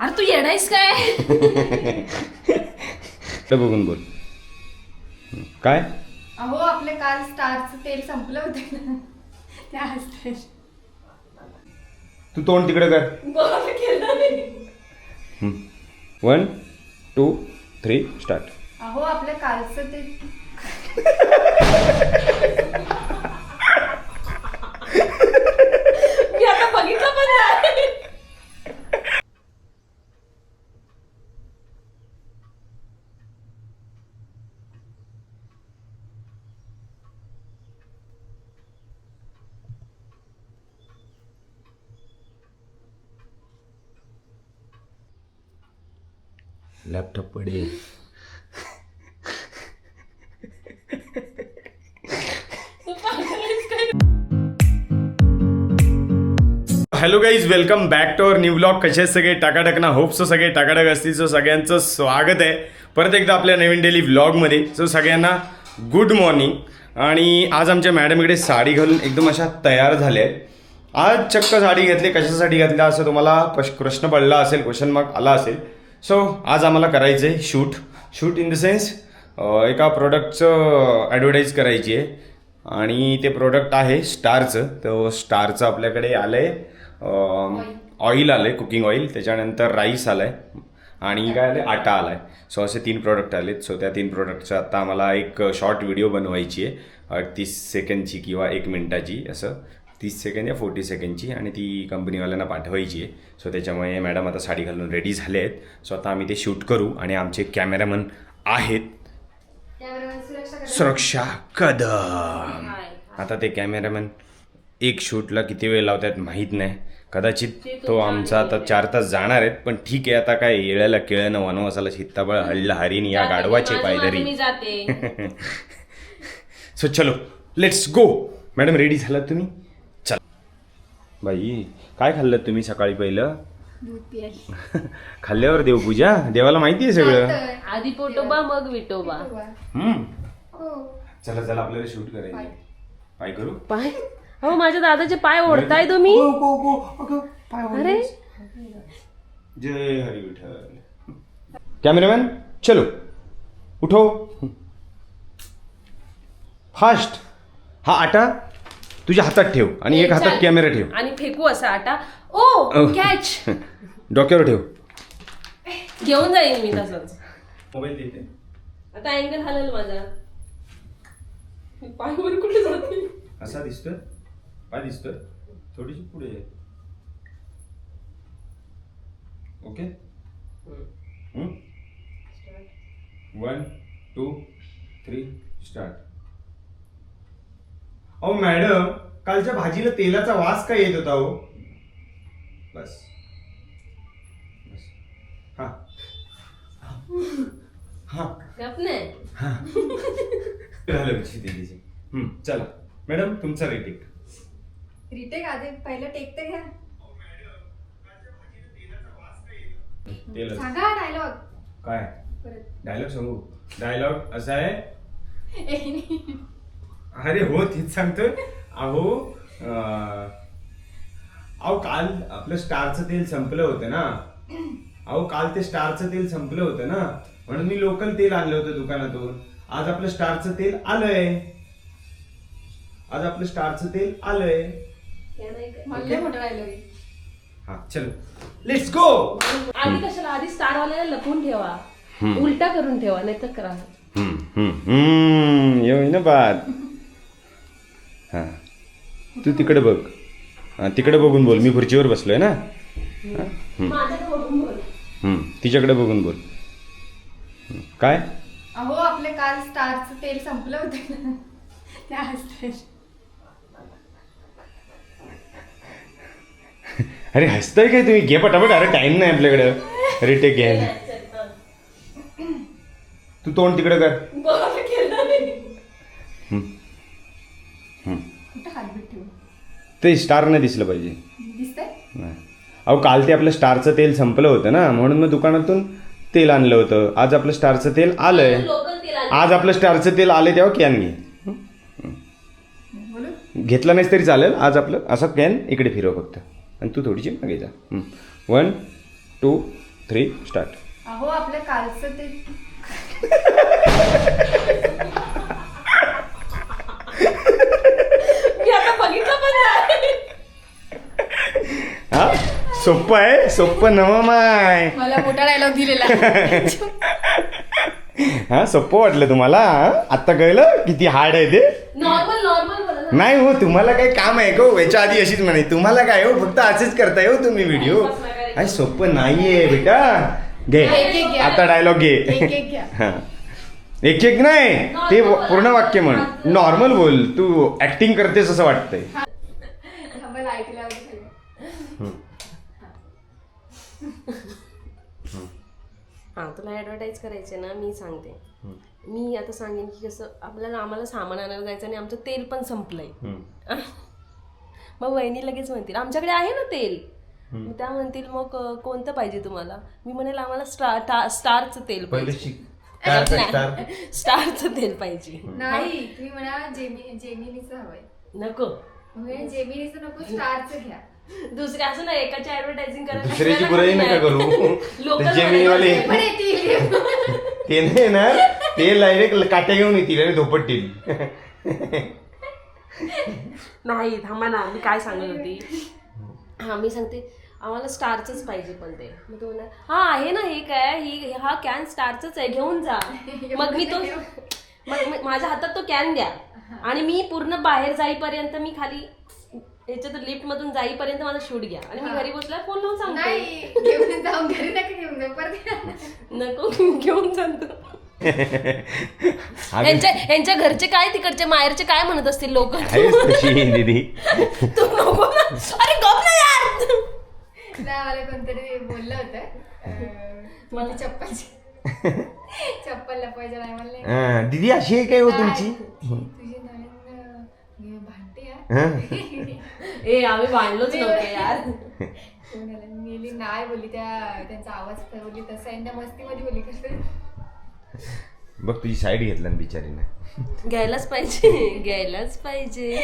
अरे तू येडायस काय? बघून बोल. हं. काय? अहो आपले काल स्टारचं तेल संपलं होतं ना. त्या तू तोंड तिकडे कर. बरं केलं नाही. वन टू थ्री स्टार्ट अहो आपल्या कालचं ते मी आता बघितलं पण नाही लॅपटॉप पडेल hello guys welcome back to our new blog कसे सगळे? टाकाटक ना होप सो सगळे टाकाटक असतील. सो सगळ्यांचं स्वागत आहे. परत एकदा आपल्या नवीन डेली व्लॉगमध्ये सो सगळ्यांना गुड मॉर्निंग आणि आज आमच्या मॅडमकडे साडी घालून एकदम अशा तयार झाल्या आहेत. आज चक्क साडी घेतली. कशासाठी घेतल्या असं तुम्हाला प्रश्न पडला असेल क्वेश्चन मार्क आला असेल. सो आज आम्हाला करायचं आहे shoot. Shoot in the sense एका प्रोडक्टचं ॲडव्हर्टाईज करायची आहे. आणि ते प्रोडक्ट आहे स्टारचं तर स्टारचं आपल्याकडे आलं आहे ऑइल आलं आहे कुकिंग ऑइल त्याच्यानंतर राईस आलं आहे आणि काय आलं आटा आला आहे सो असे तीन प्रोडक्ट आलेत. सो त्या तीन प्रोडक्टचं आता आम्हाला एक शॉर्ट व्हिडिओ बनवायची आहे. तीस सेकंडची किंवा एक मिनटाची असं. तीस सेकंड या फोर्टी सेकंडची आणि ती कंपनीवाल्यांना पाठवायची आहे. सो त्याच्यामुळे मॅडम आता साडी घालून रेडी झाले आहेत सो आता आम्ही ते शूट करू आणि आमचे कॅमेरामन आहेत. सुरक्षा कदम. आता ते कॅमेरामॅन एक शूटला किती वेळ लावतात माहीत नाही. कदाचित तो आमचा आता चार तास जाणार आहेत पण ठीक आहे आता काय येळ्याला केळ्यानं वनवासाला शित्ताबळ हल्ला हरीन या माझं पायदरी. सो चलो लेट्स गो मॅडम रेडी झालात तुम्ही? बाई काय खाल्लं तुम्ही सकाळी पहिलं? दूध पियाली खाल्ल्यावर देवपूजा देवाला माहिती आहे सगळं? आधी पोटोबा मग विटोबा. हम्म. हो. चला चला आपल्याला शूट करायचं काय करू? पाय? हो माझ्या दादाचे पाय ओढताय तुम्ही? गो, गो, गो. अगं, पाय ओढले. अरे. जय हरी विठ्ठल कॅमेरामॅन चलो. उठो. फास्ट. हा आटा तुझ्या हातात ठेव आणि एक हातात कॅमेरा ठेव. आणि फेकू असा आटा. ओ. कॅच डोक्यावर ठेव. घेऊन जाईन मी तसंच. मोबाईल देते. आता अँगल हलेल माझा. पाय वर कुठे जाते? असा दिसतोय. काय दिसतोय. थोडीशी पुढे ये. Okay? One two three start अहो मॅडम कालच्या भाजीला तेलाचा वास काय येत होता हो बस. बस. हा. हा. नाही झालं तेलीची चला. मॅडम तुमचा रेटिंग रिटेक आधी पहिलं टेक तर घ्या. तेल सांगा डायलॉग काय? परत. डायलॉग सांगू? डायलॉग असा आहे? ए, नाही. अरे हो तीच सांगतोय. अहो अं, अहो काल आपलं स्टारचं तेल संपलं होतं ना. अहो काल ते स्टारचं तेल संपलं होतं ना. म्हणून मी लोकल तेल आणलं होतं दुकानातून. आज आपलं स्टारचं तेल आलंय. आज आपलं स्टारचं तेल आलंय. मला लय मोठा डायलॉग आहे हा चलो. लेट्स गो आधी कशाला आधी स्टार वाल्याला लपून ठेवा उलटा करून ठेवा नाही तर करा येऊ ना बात हा. तू तिकडे बघ. हा तिकडे बघून बोल. मी खुर्चीवर ना? बघून बोल. हम्म, तिच्याकडे बघून बोल. काय? अहो आपले काल स्टारचं तेल संपलं होतं ना. त्या अरे हसताय काय तुम्ही? घे पटापट. अरे टाइम नाही आपल्याकडे. रिटेक घ्यायला तू तोंड तिकडे कर. ते स्टार नाही दिसलं पाहिजे. नाही. अहो काल ते आपलं स्टारचं तेल संपलं होतं ना म्हणून मग दुकानातून तेल आणलं होतं. आज आपलं स्टारचं तेल आलंय. आज आपलं स्टारचं तेल आलंय तेव्हा कॅन घे. घेतलं नाहीस तरी चालेल. आज आपलं असं कॅन इकडे फिरव फक्त. आणि तू थोडीशी मागे जा. वन टू थ्री स्टार्ट अहो आपलं कालचं ते मी आता बघितलं पण नाही हा? सोप्पं आहे? सोप्पं नवं माय. मला मोठा डायलॉग दिलेला. हा सोप्पं वाटलं तुम्हाला हा? आत्ता कळलं किती हार्ड आहे ते? नॉर्मल नॉर्मल बोला ना. नाही हो तुम्हाला काही काम आहे का हो? याच्या आधी अशीच म्हणे तुम्हाला काय हो? फक्त असेच करताय हो तुम्ही व्हिडिओ अरे सोपं नाहीये बेटा. घे. एक एक घ्या. आता डायलॉग घे. एक एक घ्या. हा. एक एक नाही. ते पूर्ण वाक्य म्हण. नॉर्मल बोल. तू ऍक्टिंग करतेस असं वाटतंय. ऐकल्यावर. हा. तुला ऍडव्हर्टाईज करायचे ना मी सांगते. मी आता सांगेन की कसं आपल्याला आम्हाला सामान आणायला जायचं आणि आमचं तेल पण संपलंय. मग वहिनी लगेच म्हणतील आमच्याकडे आहे ना तेल. मग त्या म्हणतील मग कोणतं पाहिजे तुम्हाला? मी म्हणेल आम्हाला स्टार स्टारचं तेल पाहिजे. स्टारचं तेल पाहिजे. नाही तुम्ही म्हणा जेमी जेमिनीचं हवंय. नको. म्हणजे जेमिनीचं नको स्टारचं घ्या. दुसरे असं ना एकाची ऍडव्हर्टायझिंग करायला दुसऱ्याची बुराई नका नाही. करू. Local ते जेमिनीवाले पण येतील. ते नाही ना ते डायरेक्ट काट्या घेऊन येतील आणि धोपटतील. नाही थांबा ना मी काय सांगत होती? हा मी सांगते. आम्हाला स्टारचंच पाहिजे पण ते. मग तो हा आहे ना हे काय? ही हा कॅन स्टारचंच आहे घेऊन जा. मग मी तो मग माझ्या हातात तो कॅन द्या. आणि मी पूर्ण बाहेर जाईपर्यंत मी खाली याच्यात लिफ्ट मधून जाईपर्यंत माझा शूट घ्या. आणि मी घरी बसल्या फोन लावून सांगते. नाही घेऊन जाऊन घरी नका घेऊन जाऊ परत. नको घेऊन सांगतो यांच्या यांच्या घरचे काय तिकडचे माहेरचे काय म्हणत असतील लोक? आहेस तशी दीदी. तू नको ना. अरे गप ना यार. नाही मला कोणतरी बोललं होतं. अं, मला चप्पलची चप्पल लपवायच्या टायमाला हा, दीदी अशी आहे काय हो तुमची? ए आम्ही बांधलोच नव्हते यार. मेली नाही बोलली त्या त्यांचा आवाज तर बोलली तसं आहे त्या मस्तीमध्ये बोलली कसं बघ तुझी साईड घेतला ना बिचारीने. घ्यायलाच पाहिजे घ्यायलाच पाहिजे.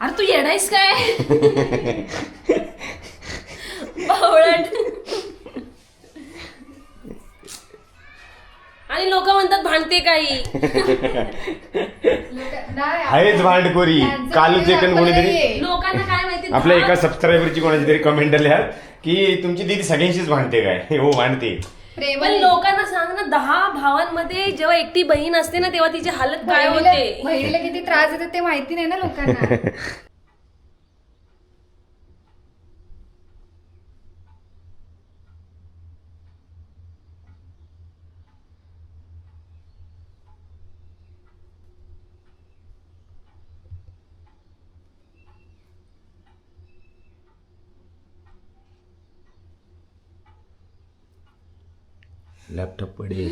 अरे तू येडायस काय बावळट आणि लोक म्हणतात भांडते काही. आहेच भांडखोरी. त्यांचं कालच ते एक दाखवलंय. कोणीतरी लोकांना काय माहिती? आपल्या एका सबस्क्रायबरची कोणाची तरी कमेंट आली आहे की तुमची दीदी सगळ्यांशीच भांडते काय? हो भांडते. पण लोकांना सांग ना दहा भावांमध्ये जेव्हा एकटी बहीण असते ना तेव्हा तिची हालत काय होते? बहिणीला किती त्रास देतात ते माहिती नाही ना लोकांना. लॅपटॉप पडे.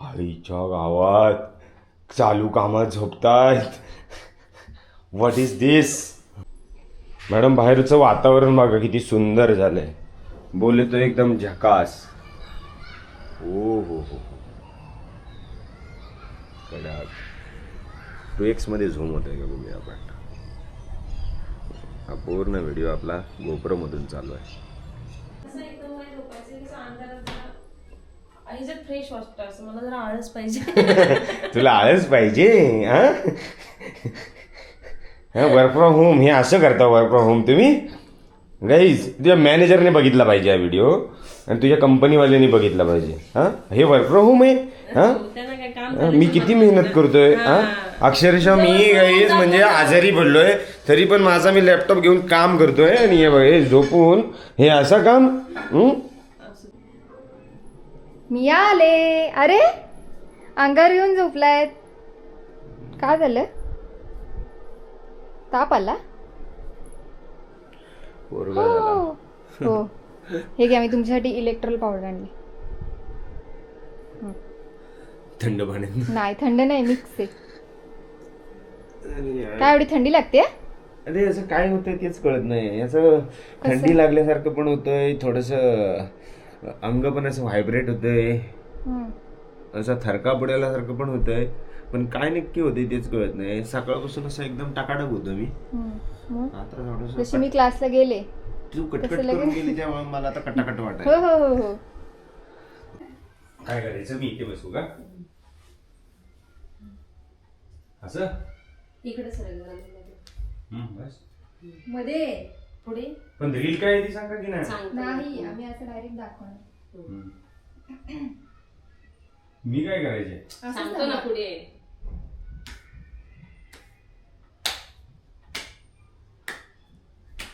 आईच्या गावात. चालू कामात झोपतायत. व्हॉट इज दिस मॅडम बाहेरचं वातावरण बघा किती सुंदर झालंय. बोलले तो एकदम झकास. हो हो हो, हो. कडाक टू एक्समध्ये झूम होत आहे का बघूया आपण? हा पूर्ण व्हिडिओ आपला गोप्रो मधून चालू आहे. फ्रेश वाटतं असं मला जरा आळस पाहिजे. तुला आळस पाहिजे हा? वर्क फ्रॉम होम हे असं करता वर्क फ्रॉम होम तुम्ही? गाईज तुझ्या मॅनेजरने बघितला पाहिजे हा व्हिडिओ आणि तुझ्या कंपनीवाल्यांनी बघितला पाहिजे हा? हे वर्क फ्रॉम होम आहे हा? हा, मी किती मेहनत करतोय हा. अक्षरशः मी गाईज म्हणजे आजारी पडलोय तरी पण माझा मी लॅपटॉप घेऊन काम करतोय आणि हे बघ हे झोपून हे असं काम हं? मी आले. अरे अंगावर येऊन झोपलायत काय झालं? ताप आला? पोरगा झाला. हो. हे घ्या मी तुमच्यासाठी इलेक्ट्रॉल पावडर आणली. थंड पाण्यात. नाही थंड नाही मिक्स आहे. काय एवढी थंडी लागते? अरे असं काय होतंय तेच कळत नाही. असं थंडी लागल्यासारखं पण होतंय थोडस अंग पण असं व्हायब्रेट होतंय. असं थरका पडायलासारखं पण होतंय. पण काय नक्की होते तेच कळत नाही. सकाळपासून असं एकदम टाकाटक होतो मी. आता थोडस मी क्लासला गेले. तू कटकट करून गेली त्यामुळे मला आता कटाकट वाटाय हो हो हो. काय करायचं? मी इथे बसू का? असं? इकडे सर हम्म, बस. मध्ये. पुढे. पण रील काय आहे ती सांगा की नाही? सांगतो नाही आम्ही असं डायरेक्ट दाखवणार. हम्म. मी काय करायचे? असं सांगतो ना पुढे.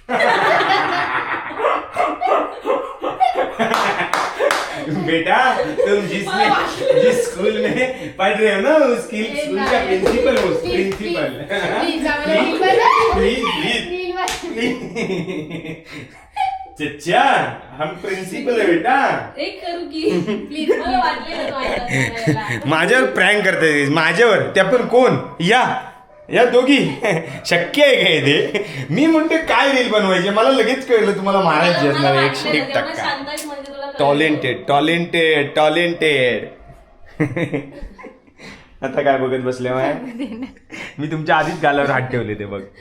बेटा तुम जिसमें जिस स्कूल में पढ़ रहे हो ना उसकी स्कूल का प्रिंसिपल हो प्रिंसिपल. Please please. चच्चा हम प्रिंसिपल है बेटा. एक करू की प्लीज मला वाटलेलं. माझ्यावर प्रँक करते माझ्यावर? त्या पण कोण? या. या दोघी. शक्य आहे काय ते? मी म्हणते काय रील बनवायचे? मला लगेच कळलं तुम्हाला मारायची मला असणार एकशे एक टक्का. म्हणजे. टॉलेंटेड टॉलेंटेड टॉलेंटेड आता काय बघत बसले माय? मी तुमच्या आधीच गालावर हात ठेवले ते बघ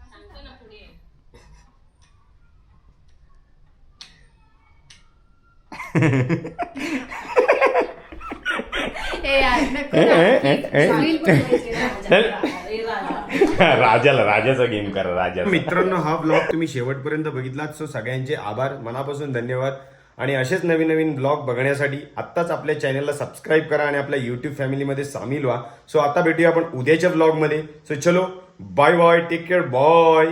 सांगतो ना पुढे ए यार, नको ए, ना. ए, ए, ए. Reel बनवायची ना. चल. अरे राजा राजाला? राजाचा गेम करा राजा मित्रांनो हा ब्लॉग तुम्ही शेवटपर्यंत बघितलात सो सगळ्यांचे आभार मनापासून धन्यवाद. आणि असेच नवीन नवीन ब्लॉग बघण्यासाठी आत्ताच आपल्या चॅनलला सबस्क्राईब करा आणि आपल्या युट्यूब फॅमिलीमध्ये सामील व्हा. सो आता भेटूया आपण उद्याच्या ब्लॉगमध्ये सो चलो bye bye take care bye